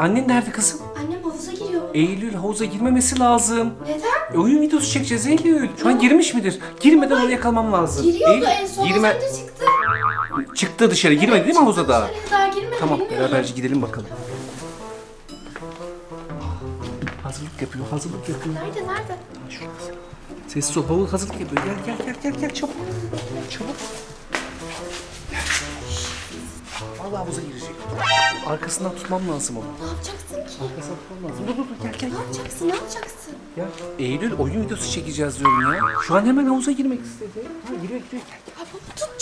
annen nerede kızım? Annem havuza giriyor. Eylül havuza girmemesi lazım. Neden? E, oyun videosu çekeceğiz Eylül. Şu an girmiş midir? Girmeden onu yakalamam lazım. Giriyordu Eylül, en son girme- çıktı. Çıktı dışarı. Girmedi değil mi havuza daha? Dışarıya daha girmedi Tamam bilmiyorum. beraberce gidelim bakalım. Hazırlık yapıyor, hazırlık yapıyor. Nerede nerede? Şurası. Sessiz ol, havuz hazırlık yapıyor. Gel gel gel gel gel çabuk. Çabuk. Gel. Vallahi havuza girecek. Arkasından tutmam lazım onu. Ne yapacaksın ki? Arkasından tutmam lazım. Dur dur dur gel gel. Ne yapacaksın? Ne yapacaksın? Ya Eylül oyun videosu çekeceğiz diyorum ya. Şu an hemen havuza girmek istedi. Ha, giriyor giriyor gel gel Ya baba tut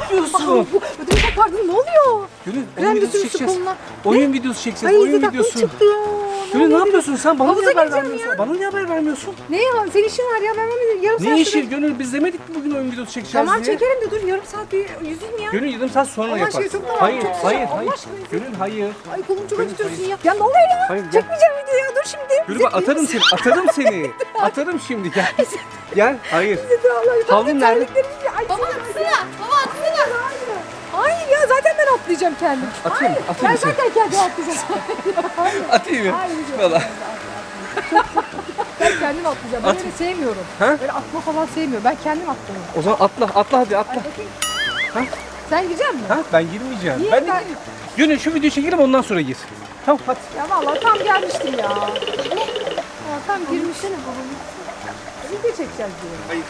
yapıyorsun? Ödümü kopardın ne oluyor? Gönül Krem oyun videosu sürmüşsün çekeceğiz. koluna. Oyun videosu çekeceğiz. Ay oyun İzzet aklım videosu. çıktı ya. Gönül ne yapıyorsun sen? Bana Havuza niye haber gireceğim vermiyorsun? ya. Bana niye haber vermiyorsun? Ne ya? Senin işin var ya ben hemen yarım saat Ne işi? Gönül biz demedik mi bugün oyun videosu çekeceğiz Tamam diye? çekerim de dur yarım saat bir yüzeyim ya. Gönül yarım saat sonra Allah aşkına çok da- hayır, çok sıcak. hayır, Allah hayır. aşkına. Gönül hayır. Ay kolum çok Gönül, acıtıyorsun hayır. ya. Ya ne oluyor ya? Hayır, gel. Çekmeyeceğim videoyu ya dur şimdi. Gönül İzzet, bak atarım seni, atarım seni. atarım şimdi gel. Gel, hayır. Havlun nerede? Baba atsana. Baba. Hayır ya zaten ben atlayacağım kendim. Atayım? Hayır. Atayım ben zaten kendim atlayacağım. Atayım mı? Hayır, yok. Valla. ben kendim atlayacağım. Ben At. öyle sevmiyorum. Ha? Böyle atma falan sevmiyorum. Ben kendim atlıyorum. O zaman atla, atla hadi atla. Ha? Sen girecek misin? Ha? Ben girmeyeceğim. Niye? Ben de Ben- Gönül şu videoyu çekelim ondan sonra gir. Tamam hadi. Ya vallahi tam gelmiştim ya. Ya tam girmişim. Video çekeceğiz diye. Hayır.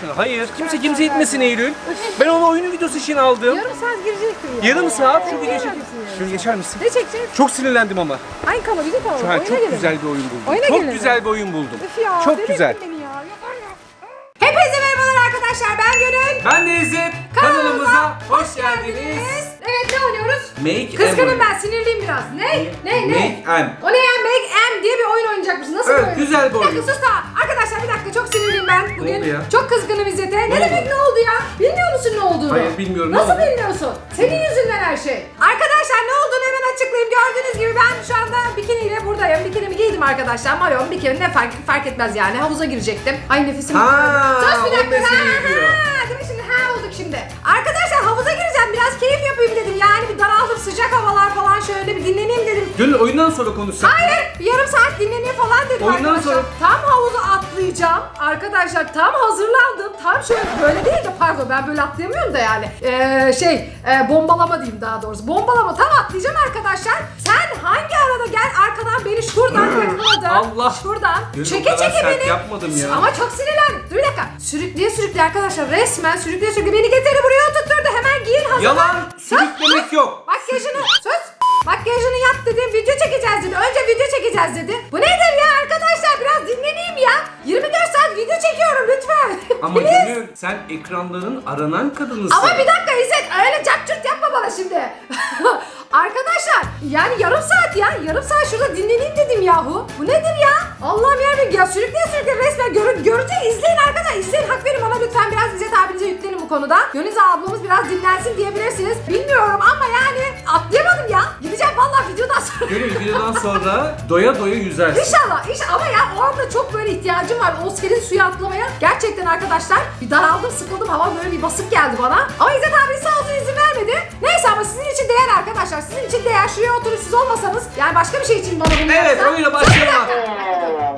Şunu. Hayır. Kimse kimse itmesin Eylül. Ben onu oyunun videosu için aldım. Yarım saat girecektim ya. Yarım saat şu videoyu çek. Şunu geçer misin? Ne çekeceğiz? Çok sinirlendim ama. Hangi kanal? Bizim kanal. Şu an çok gelelim. güzel bir oyun buldum. Oyuna çok gelelim. güzel bir oyun buldum. Üf ya. Çok güzel. Beni ya. Hepinize merhabalar arkadaşlar. Ben Gönül. Ben de İzzet. Kanalımıza hoş geldiniz. Evet ne oynuyoruz? Make Kızgınım ben sinirliyim biraz. Ne? Ne ne? Make M. O ne ya Make M diye bir oyun oynayacakmışsın. Nasıl Evet, oyun? güzel bir Bir oyun. dakika sus da. Ben bugün. oldu ya? Çok kızgınım İzzet'e. Ne, oldu? demek ne oldu ya? Bilmiyor musun ne olduğunu? Hayır, bilmiyorum. Ne Nasıl oldu? bilmiyorsun? Senin yüzünden her şey. Arkadaşlar ne olduğunu hemen açıklayayım. Gördüğünüz gibi ben şu anda bikiniyle buradayım. Bikinimi giydim arkadaşlar. Mayon, bikini ne fark, fark etmez yani. Havuza girecektim. Ay nefesim. Ha, Sus bir dakika. Ha, ha, değil mi şimdi? Ha olduk şimdi. Arkadaşlar havuza gireceğim. Biraz keyif yapayım dedim. Yani bir daraldım. Sıcak havalar falan şöyle bir dinleneyim dedim. Gönül oyundan sonra konuşsak. Hayır, yarım saat dinleneyim falan dedim Oyundan arkadaşlar. sonra- Tam atlayacağım. Arkadaşlar tam hazırlandım. Tam şöyle böyle değil de pardon ben böyle atlayamıyorum da yani. Ee, şey e, bombalama diyeyim daha doğrusu. Bombalama tam atlayacağım arkadaşlar. Sen hangi arada gel arkadan beni şuradan yakaladın. Allah. Şuradan. Gönül, çeke o kadar çeke sert beni. yapmadım ya. Ama çok sinirlendim. Dur bir dakika. Sürükleye sürükleye arkadaşlar resmen sürükleye sürükleye beni getirdi buraya oturtturdu. Hemen giyin hazırlan. Yalan. Sus, Sürüklemek yok. Makyajını sus. Makyajını yap dedim. Video çekeceğiz dedi. Önce video çekeceğiz dedi. Bu nedir ya arkadaşlar? Biraz dinleneyim ya. 24 saat video çekiyorum lütfen. Ama Please. Gönül sen ekranların aranan kadınısın. Ama bir dakika İzzet öyle capcurt yapma bana şimdi. Arkadaşlar yani yarım saat ya yarım saat şurada dinleneyim dedim yahu. Bu nedir ya? Allah'ım yarabbim ya sürükle sürükle resmen görün görünce izleyin arkadaşlar izleyin hak verin bana lütfen biraz İzzet abinize yüklenin bu konuda. Gönüz ablamız biraz dinlensin diyebilirsiniz. Bilmiyorum ama yani atlayamadım ya. Gideceğim vallahi videodan sonra. Gönül videodan sonra doya doya yüzersin. İnşallah, inşallah ama ya o anda çok böyle ihtiyacım var o serin suya atlamaya. Gerçekten arkadaşlar bir daraldım, sıkıldım. Hava böyle bir basık geldi bana. Ama İzzet abi sağ olsun izin vermedi. Neyse ama sizin için değer arkadaşlar. Sizin için değer. Şuraya oturup siz olmasanız yani başka bir şey için bana bunu Evet yapsa- oyuna başlayalım.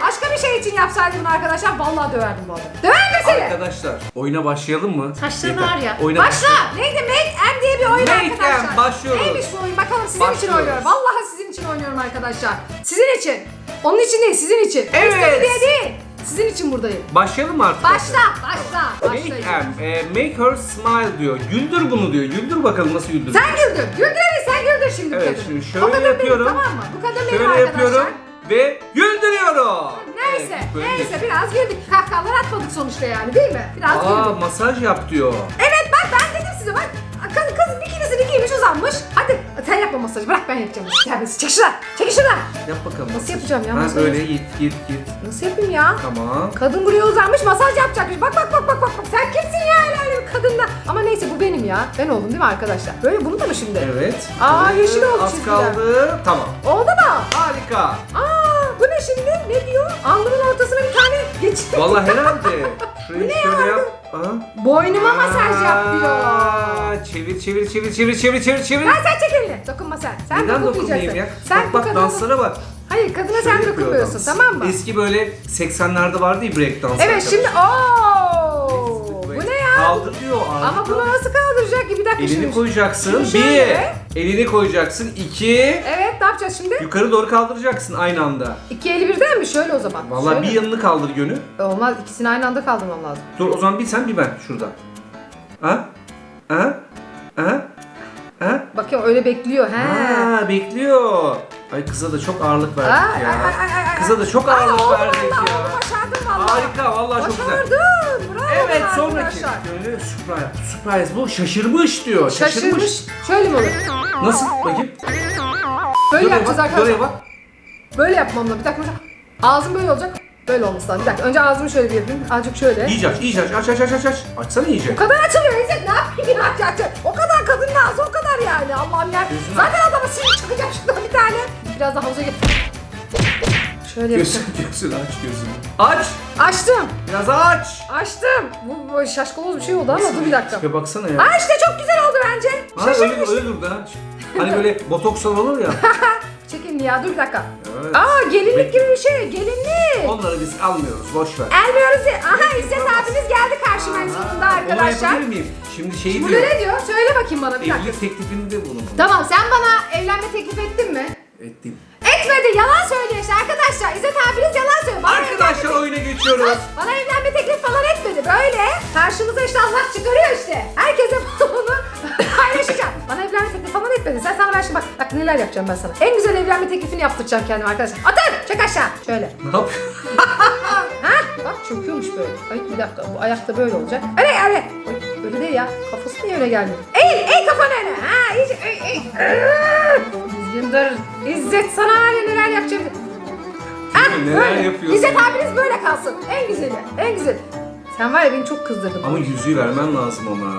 Başka bir şey için yapsaydı bunu arkadaşlar vallahi döverdim bu adamı. Döverdim seni. Arkadaşlar oyuna başlayalım mı? Saçların Yeter. var ya. Oyuna Başla. Neydi? Make Bir oyun Make arkadaşlar. Başlıyoruz. Neymiş bu oyun? Bakalım sizin için Başlıyoruz. oynuyorum. Vallahi sizin için oynuyorum arkadaşlar. Sizin için. Onun için değil, sizin için. Evet. İstedi diye değil. Sizin için buradayım. Başlayalım mı artık? Başla, başla. Make, Başlayın. em, e, make her smile diyor. Güldür bunu diyor. Güldür bakalım nasıl güldür. Sen güldür. Güldür hadi sen güldür şimdi Evet kadını. şimdi O şöyle kadın yapıyorum. Benim, tamam mı? Bu kadın benim Şöyle arkadaşlar. yapıyorum ve güldürüyorum. Neyse, Evet, böyle neyse bir- biraz güldük. Kahkahalar atmadık sonuçta yani değil mi? Biraz Aa güldük. masaj yap diyor. Evet bak ben dedim size bak. Kız, kız bikinisini giymiş uzanmış. Hadi sen yapma masajı bırak ben yapacağım. Terbiyesiz. Çek şuradan. Çek şuradan. Yap bakalım. Nasıl yapacağım ya Ha masajı? böyle git git git. Nasıl yapayım ya? Tamam. Kadın buraya uzanmış masaj yapacakmış. Bak bak bak bak bak. bak. Sen kimsin ya? Öyle bir kadınla. Ama neyse bu benim ya. Ben oldum değil mi arkadaşlar? Böyle bunu da mı şimdi? Evet. Aa, yeşil oldu Az çizgiler. kaldı. Tamam. Oldu mu? Harika. Aa bu ne şimdi? Ne diyor? Alnımın ortasına bir tane geçirdim. Vallahi herhalde. Şurayı şöyle yap. Aha. Boynuma masaj yap diyor. Çevir çevir çevir çevir çevir çevir çevir. Ben sen çek elini. Dokunma sen. Sen Neden dokunmayacaksın. dokunmayayım ya? Sen bak bu bak kadına- danslara bak. Hayır kadına Şöyle sen yapıyor dokunmuyorsun tamam mı? Eski böyle 80'lerde vardı ya break dans. Evet şimdi ooo bu ne ya? Kaldırıyor. Ama bunu nasıl kaldıracak ki? Bir dakika Elini şimdi. koyacaksın. Şimdi Bir. şöyle. Elini koyacaksın. İki. Evet ne yapacağız şimdi? Yukarı doğru kaldıracaksın aynı anda. İki eli birden mi? Şöyle o zaman. Vallahi Şöyle. bir yanını kaldır gönü. Olmaz ikisini aynı anda kaldırmam lazım. Dur o zaman bir sen bir ben şurada. Ha? Ha? Ha? Öyle bekliyor. He. Ha bekliyor. Ay kıza da çok ağırlık verdik ay, ya. ay, ay, ay, ay. Kıza da çok Aa, ağırlık oldu verdik vallahi, ya. oldu, başardın vallahi. Harika vallahi çok güzel. Başardın. Bravo Evet bana sonraki. arkadaşlar. Böyle surprise. Surprise bu şaşırmış diyor. Şaşırmış. Şöyle mi olur? Nasıl? Bakayım. Böyle Şuraya yapacağız bak, arkadaşlar. şuraya bak. Böyle yapmam lazım. Bir dakika. bir dakika. Ağzım böyle olacak. Böyle olması lazım. Bir dakika. Önce ağzımı şöyle bir yapayım. Azıcık şöyle. İyice aç, iyice aç. Aç aç aç aç aç. Açsana iyice. O kadar açılıyor İzzet. Ne yapayım ya? Aç, aç, aç. O kadar kadın ağzı o kadar yani. Allah'ım ya. Gözünü Zaten adama sinir çıkacak şuradan bir tane. Biraz daha havuza git. Şöyle Gözünü, yapacağım. gözünü aç gözünü. Aç. Açtım. Biraz aç. Açtım. Bu böyle şaşkaloz bir şey oldu ama dur bir dakika. Tipe baksana ya. Aa işte çok güzel oldu bence. Ha, öyle, Şaşırmış. öyle durdu ha. Hani böyle botokslar olur ya. Çekin ya dur bir dakika. Evet. Aa gelinlik gibi bir şey. Gelinlik. Onları biz almıyoruz. Boş ver. Elmiyoruz ya. Aha İzzet abimiz geldi karşıma en sonunda Onu arkadaşlar. yapabilir miyim? Şimdi şeyi Burada diyor. ne diyor? Söyle bakayım bana bir dakika. Evlilik teklifini de bulun. Tamam sen bana evlenme teklif ettin mi? Ettim. Etmedi yalan söylüyor işte arkadaşlar. İzzet abiniz yalan söylüyor. Bana Arkadaşlar oyuna geçiyoruz. Bana evlenme teklif falan etmedi. Böyle karşımıza işte Allah çıkarıyor işte. Herkese bunu. Bana evlenme teklifi falan etmedi. Sen sana ben şimdi bak, bak neler yapacağım ben sana. En güzel evlenme teklifini yaptıracağım kendime arkadaşlar. Atın çek aşağı. Şöyle. Ne yapıyorsun? Ha? Bak çöküyormuş böyle. Ay bir dakika bu ayakta böyle olacak. Öyle öyle. Ay, öyle değil ya. Kafası niye öyle gelmiyor? Eğil eğil kafanı öne. Ha iyice eğil eğil. Düzgün dur. İzzet sana hala neler yapacağım. Ah, Neler böyle. yapıyorsun? İzzet abiniz böyle kalsın. En güzeli. En güzeli. Sen var ya beni çok kızdırdın. Ama yüzüğü vermen lazım ona.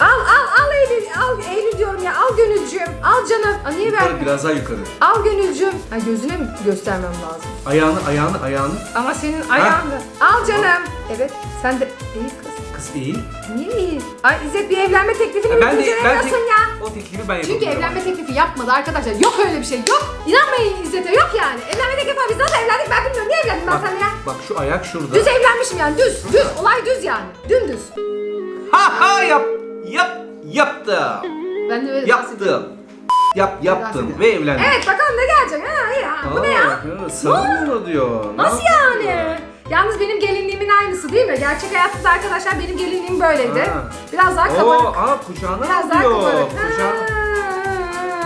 Al al al Eylül. Al Eylül ya. Al gönülcüğüm. Al canım. Aa, niye Yukarı ver? biraz daha yukarı. Al gönülcüğüm. Ha gözüne mi göstermem lazım? Ayağını, ayağını, ayağını. Ama senin ayağında. Al canım. Evet. Sen de iyi kız. Kız iyi. Niye iyi? Ay İzzet bir evlenme teklifini mi Ben de, ben beceremiyorsun tek- ya? o teklifi ben Çünkü yapabilirim. evlenme teklifi yapmadı arkadaşlar. Yok öyle bir şey. Yok. İnanmayın İzzet'e. Yok yani. Evlenme teklifi var. Biz nasıl evlendik ben bilmiyorum. Niye evlendim ben Bak, seninle ya? bak şu ayak şurada. Düz evlenmişim yani. Düz. Düz. Olay düz yani. Dümdüz. Ha ha yap. Yap. Yaptım. Ben de öyle dans ediyorum. Yaptım. Yap yaptım ve evlendim. Evet bakalım ne gelecek. Ha, ya. Bu ne ya? Sarılın onu diyor. Nasıl yani? Yalnız benim gelinliğimin aynısı değil mi? Gerçek hayatta arkadaşlar benim gelinliğim böyleydi. Ha. Biraz daha Oo, kabarık. aa kucağına Biraz daha alıyor. kabarık. Kucağına.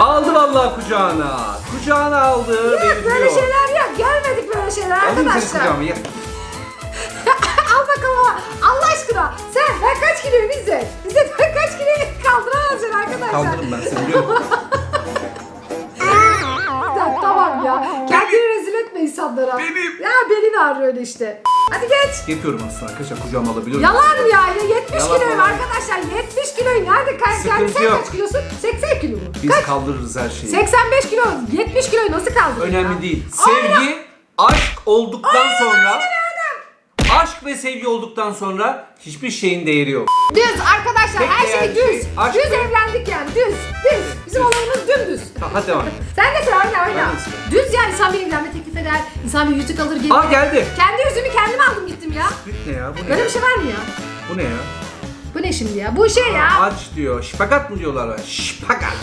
Aldı vallahi kucağına. Kucağına aldı. Yok beni böyle diyor. şeyler yok. Görmedik böyle şeyler seni arkadaşlar. kucağıma ya. Al bakalım ama Allah aşkına. Sen ben kaç kiloyum İzzet? İzzet ben kaç kiloyu kaldıramazsın arkadaşlar. Kaldırırım ben seni biliyorum. Ya, tamam ya. Kendini rezil etme insanlara. Benim. Ya belin ağrıyor öyle işte. Hadi geç. Yapıyorum aslında arkadaşlar kucağıma alabiliyorum. Yalan ya. ya 70 Yalan kiloyum falan. arkadaşlar. 70 kiloyum. Nerede? Kaç, yani sen yok. kaç kilosun? 80 kilo mu? Biz Kaç? kaldırırız her şeyi. 85 kilo. 70 kiloyu nasıl kaldırdın Önemli ya? değil. Aynen. Sevgi, aşk olduktan sonra aşk ve sevgi olduktan sonra hiçbir şeyin değeri yok. Düz arkadaşlar Tek her şey düz. şey, aşk düz ve- evlendik yani düz. Düz. Bizim olayımız dümdüz. Ha, hadi devam. Sen de söyle oyna oyna. Ben de söyleyeyim. Düz yani insan bir evlenme teklif eder. insan bir yüzük alır gelir. Aa geldi. Kendi yüzüğümü kendim aldım gittim ya. Ne ya bu ne? Böyle bir şey var mı ya? Bu ne ya? Bu ne şimdi ya? Bu şey ya. Aç diyor. Şpagat mı diyorlar? ona? Şpagat.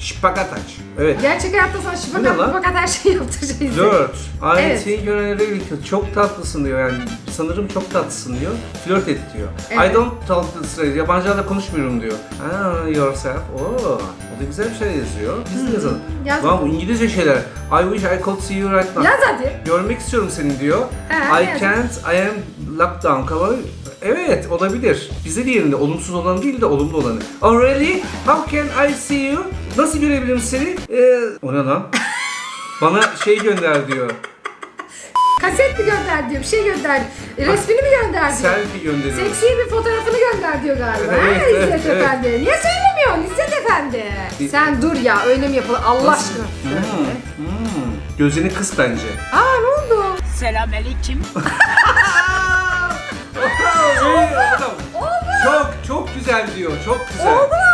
Şpagat aç. Evet. Gerçek hayatta sana Bu ne lan? şıpakat her şeyi yaptıracağız. 4. Ay Evet. ülke çok tatlısın diyor yani sanırım çok tatlısın diyor. Flört et diyor. Evet. I don't talk this way. Yabancılarla konuşmuyorum diyor. Ha yourself. Oo. O da güzel bir şey yazıyor. Biz de yazalım. yaz. Lan bu İngilizce şeyler. I wish I could see you right now. Yaz hadi. Görmek istiyorum seni diyor. Ha, I yaz. can't, I am lockdown. Cover. Evet olabilir. Bize diğerinde olumsuz olan değil de olumlu olanı. Oh really? How can I see you? Nasıl görebilirim seni? Ee, o ne lan? Bana şey gönder diyor. Kaset mi gönder diyor. Bir şey gönder. Resmini mi gönder diyor. Selfie gönderiyorum. Seksi bir fotoğrafını gönder diyor galiba. Evet, ha, evet, İzzet evet. Efendi. Niye söylemiyorsun İzzet Efendi? Sen dur ya öyle mi yapılır Allah aşkına. Hmm, hmm. Gözünü kıs bence. Aa ne oldu? Selamünaleyküm. Çok çok güzel diyor. Çok güzel. Oldu.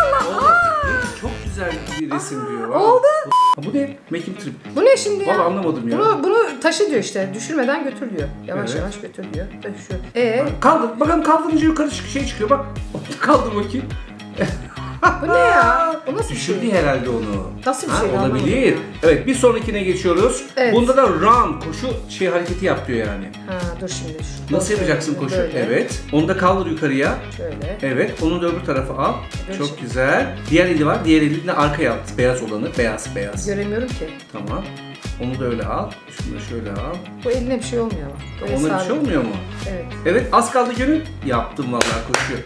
Güzel bir resim diyor. Valla. oldu. Ha, Bu ne? Making trip. Bu ne şimdi ya? Valla anlamadım ya. Bunu, bunu taşı diyor işte. Düşürmeden götür diyor. Yavaş Evet. yavaş götür diyor. Taşı. Ee, Kaldır. Bakalım kaldırınca yukarı çık şey çıkıyor. Bak. Kaldır bakayım. Bu ne ya? Bu nasıl bir Düşürdü şey? herhalde onu. Nasıl bir şey? Olabilir. Evet bir sonrakine geçiyoruz. Evet. Bunda da run koşu şey hareketi yap diyor yani. Ha dur şimdi. Şu- Nasıl yapacaksın koşu? Böyle. Evet. Onu da kaldır yukarıya. Şöyle. Evet. Onu da öbür tarafa al. Evet. Çok güzel. Diğer eli var. Diğer elini arkaya at. Beyaz olanı. Beyaz beyaz. Göremiyorum ki. Tamam. Onu da öyle al. Şunu da şöyle al. Bu eline bir şey olmuyor. Böyle Ona bir sabit. şey olmuyor mu? Evet. Evet az kaldı gönül. Yaptım vallahi koşuyor.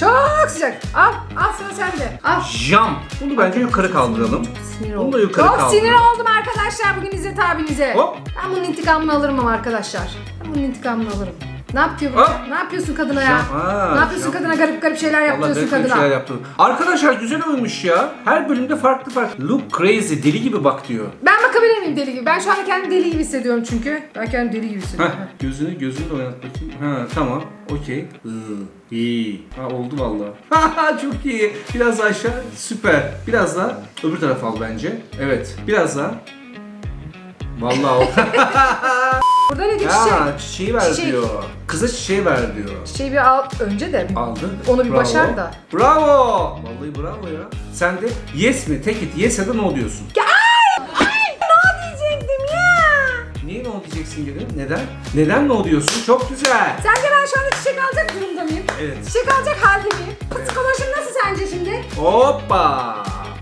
Çok sıcak. Al. Al sıra sende. Al. Jump. Bunu bence yukarı kaldıralım. Sinir Bunu oldum. da yukarı Çok sinir oldum arkadaşlar bugün İzzet abinize. Hop. Ben bunun intikamını alırım ama arkadaşlar. Ben bunun intikamını alırım. Ne yapıyor bu? Hop. Ne yapıyorsun kadına ya? Jump. Aa, ne yapıyorsun jump. kadına garip garip şeyler yapıyorsun garip garip kadına? şeyler yaptım. Arkadaşlar güzel olmuş ya. Her bölümde farklı farklı. Look crazy. Deli gibi bak diyor. Ben bakabilir miyim deli gibi? Ben şu anda kendimi deli gibi hissediyorum çünkü. Ben kendimi deli gibi Heh, hissediyorum. gözünü gözünü de oynat bakayım. Ha tamam. Okey. Iı, İyi. Ha oldu vallahi. Ha çok iyi. Biraz daha aşağı. Süper. Biraz daha öbür tarafa al bence. Evet. Biraz daha. Vallahi oldu. Burada ne diyor çiçek? ya çiçeği ver Çiçek. diyor. Kıza çiçeği ver diyor. Çiçeği bir al önce de. bir- Aldı. Onu bir Bravo. başar da. Bravo. Vallahi bravo ya. Sen de yes mi? Take it. Yes ya da no diyorsun. Ne diyeceksin geri? Neden? Neden no diyorsun? Çok güzel. Sence ben şu anda çiçek alacak durumda mıyım? Evet. Çiçek alacak halde miyim? Psikolojim nasıl sence şimdi? Hoppa.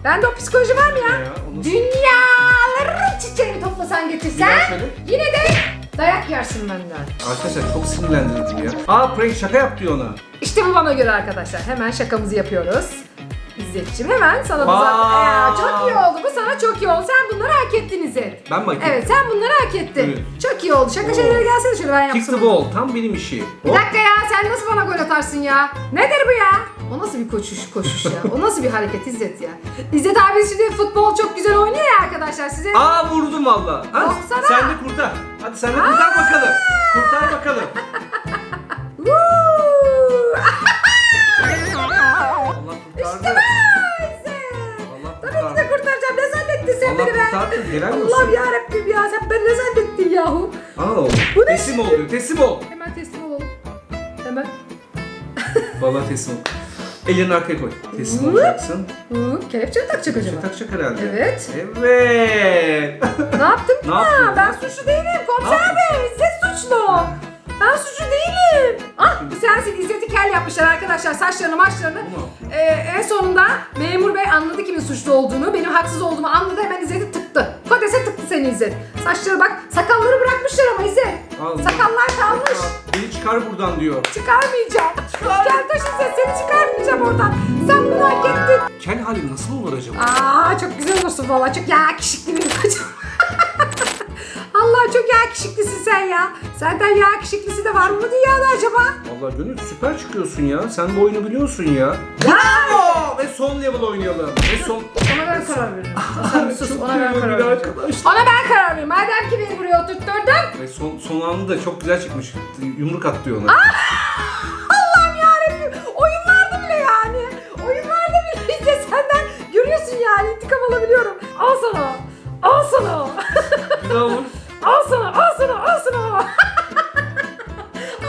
Bende o psikoloji var mı ya? Ya? Dünyaların çiçeğini toplasan Bir getirsen söyle. yine de dayak yersin benden. Arkadaşlar çok sinirlendirdim ya. Aa prank şaka yap diyor ona. İşte bu bana göre arkadaşlar. Hemen şakamızı yapıyoruz. İzzetciğim hemen sana Vay. zaten. Ee, çok iyi oldu. Bu sana çok iyi oldu. Sen bunları hak ettin İzzet. Ben mi hak ettim? Evet sen bunları hak ettin. Evet. Çok iyi oldu. Şaka şeylere gelsene şöyle ben Kick yapsam. the ball. Tam benim işi. Bir Hop. dakika ya sen nasıl bana gol atarsın ya? Nedir bu ya? O nasıl bir koşuş koşuş ya? O nasıl bir hareket İzzet ya? İzzet abi şimdi futbol çok güzel oynuyor ya arkadaşlar size. Aa vurdum valla. Hadi Baksana. sen de kurtar. Hadi sen de kurtar bakalım. Kurtar bakalım. Woo! Allah kurtardı. Allah Tabii ki de kurtardı. kurtaracağım. Ne zannettin sen Allah beni be? kurtardı. Helal Allah'ım olsun. yarabbim ya sen beni ne zannettin yahu? Aa, Bu ne teslim ol diyor. Teslim ol. Hemen teslim olalım. Hemen. Vallahi teslim ol. Ellerini arkaya koy. Teslim Hı. olacaksın. Hı, kelepçe mi takacak acaba? takacak herhalde. Evet. Evet. ne yaptım ki Ne ya? yaptın? Ben suçlu değilim komiser bey. İzzet suçlu. Ben suçlu değilim. Ah sensin İzzet'i kel yapmışlar arkadaşlar saçlarını maçlarını. Ee, en sonunda memur bey anladı kimin suçlu olduğunu. Benim haksız olduğumu anladı hemen İzzet'i tıktı. Seni İzzet. Saçları bak sakalları bırakmışlar ama İzzet. Allah. Sakallar kalmış. Beni çıkar buradan diyor. Çıkarmayacağım. Gel taş İzzet seni çıkarmayacağım oradan. Sen bunu hak ettin. Kel halim nasıl olur acaba? Aa çok güzel olursun valla. Çok yakışıklı bir kocam. Allah çok yakışıklısın sen ya. Senden yakışıklısı da var mı bu dünyada acaba? Vallahi Gönül süper çıkıyorsun ya. Sen bu oyunu biliyorsun ya. Bravo! Ve son level oynayalım. Ve son... Ona ben karar veririm. Sen bir sus ona ben karar veririm. arkadaşlar. Ona ben karar veririm. Madem ki beni buraya oturtturdun. Ve son, son anında da çok güzel çıkmış. Yumruk at diyor ona. Allah'ım yarabbim. Oyunlarda bile yani. Oyunlarda bile işte senden görüyorsun yani. intikam alabiliyorum. Al sana. Al sana. Bravo. Al sana, al sana, al sana.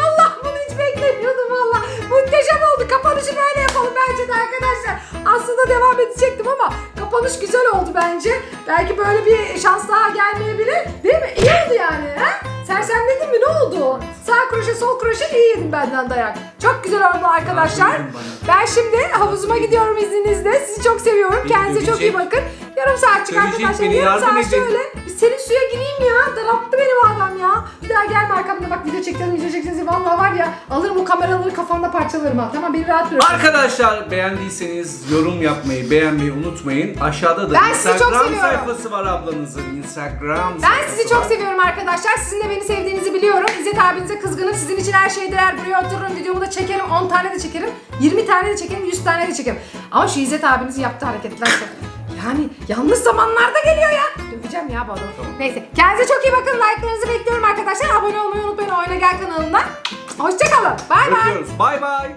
Allah bunu hiç beklemiyordum valla. Muhteşem oldu. Kapanışı böyle yapalım bence de arkadaşlar. Aslında devam edecektim ama kapanış güzel oldu bence. Belki böyle bir şans daha gelmeyebilir. Değil mi? İyi oldu yani. He? Sersemledin mi? Ne oldu? Sağ kroşe, sol kroşe iyi yedim benden dayak. Çok güzel oldu arkadaşlar. Ben şimdi havuzuma gidiyorum izninizle. Sizi çok seviyorum. Kendinize çok iyi bakın. Yarım saat Dövecek arkadaşlar. beni, Yarım yardım saat edin. şöyle. Bir serin suya gireyim ya. Daralttı beni bu adam ya. Bir daha gelme arkamda bak video çekelim video çekeceğiz. Vallahi var ya alırım o kameraları kafamda parçalarım ha. Tamam beni rahat bırakın. Arkadaşlar beğendiyseniz yorum yapmayı, beğenmeyi unutmayın. Aşağıda da Ben sizi çok Instagram seviyorum. sayfası var ablanızın. Instagram Ben sayfası sizi çok var. seviyorum arkadaşlar. Sizin de beni sevdiğinizi biliyorum. İzzet abinize kızgınım. Sizin için her şey değer. Buraya otururum. Videomu da çekerim. 10 tane de çekerim. 20 tane de çekerim. 100 tane de çekerim. Ama şu İzzet abinizin yaptığı hareketler çok... Yani yanlış zamanlarda geliyor ya. Döveceğim ya bu adamı. Neyse. Kendinize çok iyi bakın. Like'larınızı bekliyorum arkadaşlar. Abone olmayı unutmayın. Oyna Gel kanalına. Hoşçakalın. Bay bay. Öpüyoruz. Bay bay.